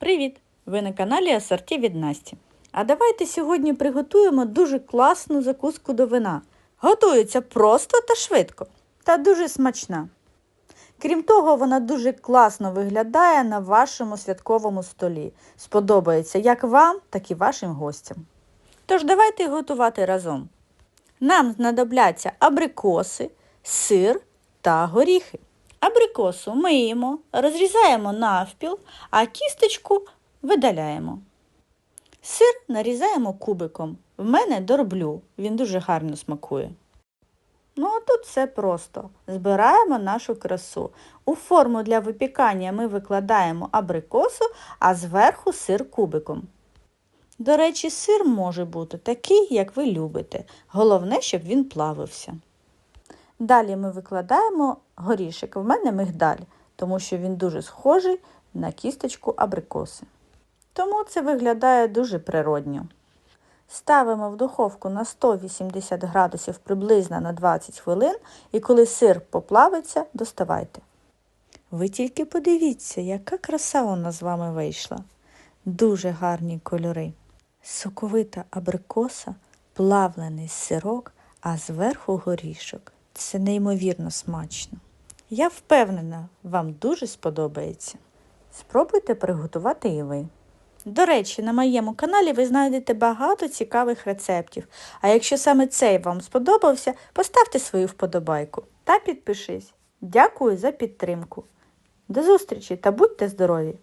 Привіт! Ви на каналі Асорті від Насті. А давайте сьогодні приготуємо дуже класну закуску до вина. Готується просто та швидко, та дуже смачна. Крім того, вона дуже класно виглядає на вашому святковому столі. Сподобається як вам, так і вашим гостям. Тож давайте готувати разом. Нам знадобляться абрикоси, сир та горіхи. Абрикосу миємо, розрізаємо навпіл, а кісточку видаляємо. Сир нарізаємо кубиком. В мене дорблю, він дуже гарно смакує. Ну, а тут все просто. Збираємо нашу красу. У форму для випікання ми викладаємо абрикосу, а зверху сир кубиком. До речі, сир може бути такий, як ви любите. Головне, щоб він плавився. Далі ми викладаємо горішок. В мене мигдаль, тому що він дуже схожий на кісточку абрикоси. Тому це виглядає дуже природньо. Ставимо в духовку на 180 градусів приблизно на 20 хвилин, і коли сир поплавиться, доставайте. Ви тільки подивіться, яка краса у нас з вами вийшла. Дуже гарні кольори. Соковита абрикоса, плавлений сирок, а зверху горішок. Це неймовірно смачно. Я впевнена, вам дуже сподобається. Спробуйте приготувати і ви. До речі, на моєму каналі ви знайдете багато цікавих рецептів. А якщо саме цей вам сподобався, поставте свою вподобайку та підпишись. Дякую за підтримку. До зустрічі та будьте здорові!